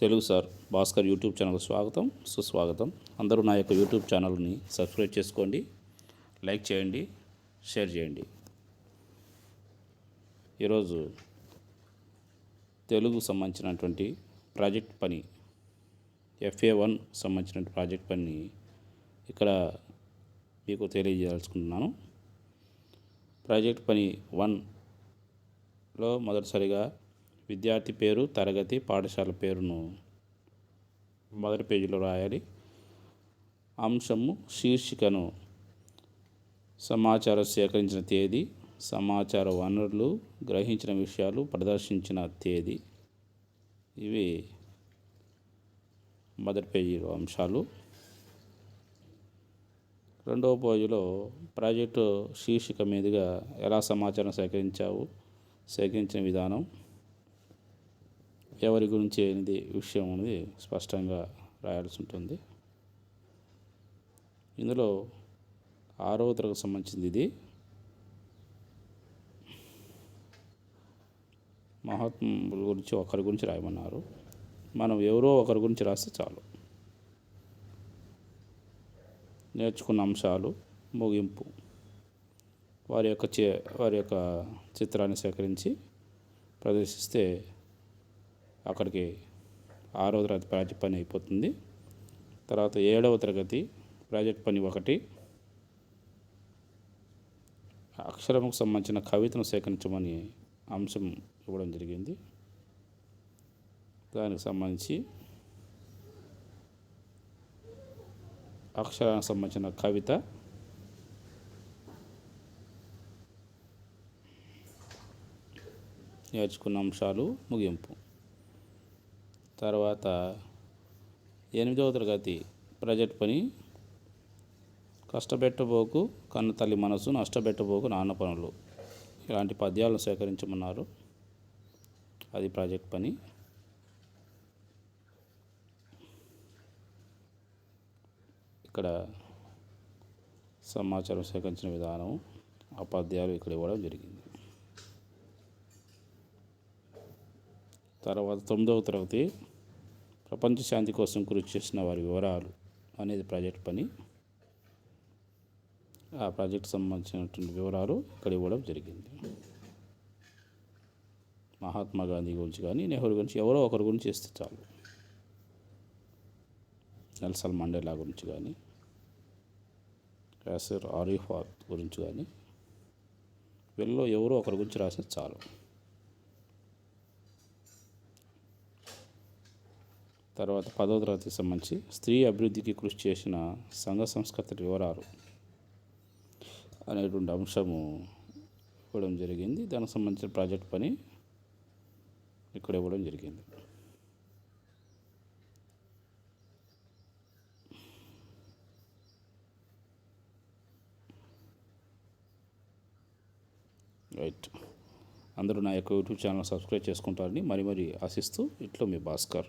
Telugu sir Bhaskar YouTube channel స్వాగతం సుస్వాగతం. అందరూ నా యొక్క యూట్యూబ్ ఛానల్ని సబ్స్క్రైబ్ చేసుకోండి లైక్ చేయండి షేర్ చేయండి. ఈరోజు తెలుగు సంబంధించినటువంటి ప్రాజెక్ట్ పని ఎఫ్ఏ వన్ సంబంధించిన ప్రాజెక్ట్ పని ఇక్కడ మీకు తెలియజేయాల్సుకుంటున్నాను. ప్రాజెక్ట్ పని వన్లో మొదటిసారిగా విద్యార్థి పేరు తరగతి పాఠశాల పేరును మొదటి పేజీలో రాయాలి. అంశము శీర్షికను సమాచారం సేకరించిన తేదీ సమాచార వనరులు గ్రహించిన విషయాలు ప్రదర్శించిన తేదీ. ఇవి మొదటి పేజీలో అంశాలు. రెండవ పేజీలో ప్రాజెక్టు శీర్షిక మీదుగా ఎలా సమాచారం సేకరించావు సేకరించిన విధానం. ఎవరి గురించి అనేది విషయం అనేది స్పష్టంగా రాయాల్సి ఉంటుంది. ఇందులో ఆరవ తరగతి సంబంధించింది ఇది. మహాత్ముల గురించి ఒకరి గురించి రాయమన్నారు. మనం ఎవరో ఒకరి గురించి రాస్తే చాలు. నేర్చుకున్న అంశాలు ముగింపు. వారి యొక్క చే వారి యొక్క చిత్రాన్ని సేకరించి ప్రదర్శిస్తే అక్కడికి ఆరో తరగతి ప్రాజెక్ట్ పని అయిపోతుంది. తర్వాత ఏడవ తరగతి ప్రాజెక్ట్ పని ఒకటి. అక్షరముకు సంబంధించిన కవితను సేకరించమని అంశం ఇవ్వడం జరిగింది. దానికి సంబంధించి అక్షరానికి సంబంధించిన కవిత. నేర్చుకున్న అంశాలు ముగింపు. తర్వాత ఎనిమిదవ తరగతి ప్రజెక్ట్ పని కష్టపెట్టబోకు కన్న తల్లి మనసు నష్టపెట్టబోకు నాన్న పనులు. ఇలాంటి పద్యాలను సేకరించమన్నారు. అది ప్రాజెక్ట్ పని. ఇక్కడ సమాచారం సేకరించిన విధానం ఆ పద్యాలు ఇక్కడ ఇవ్వడం జరిగింది. తర్వాత తొమ్మిదవ తరగతి ప్రపంచ శాంతి కోసం కృషి చేసిన వారి వివరాలు అనేది ప్రాజెక్ట్ పని. ఆ ప్రాజెక్ట్ సంబంధించినటువంటి వివరాలు ఇక్కడ ఇవ్వడం జరిగింది. మహాత్మా గాంధీ గురించి కానీ నెహ్రూ గురించి ఎవరో ఒకరి గురించి ఇస్తే చాలు. నెల్సన్ మండేలా గురించి కానీ యాసర్ ఆరిఫాత్ గురించి కానీ వీళ్ళలో ఎవరో ఒకరి గురించి రాస్తే చాలు. తర్వాత పదో తరగతికి సంబంధించి స్త్రీ అభివృద్ధికి కృషి చేసిన సంఘ సంస్కృత వివరాలు అనేటువంటి అంశము ఇవ్వడం జరిగింది. దానికి సంబంధించిన ప్రాజెక్ట్ పని ఇక్కడ ఇవ్వడం జరిగింది. రైట్. అందరూ నా యొక్క యూట్యూబ్ ఛానల్ సబ్స్క్రైబ్ చేసుకుంటారని మరి మరి ఆశిస్తూ ఇట్లో మీ భాస్కర్.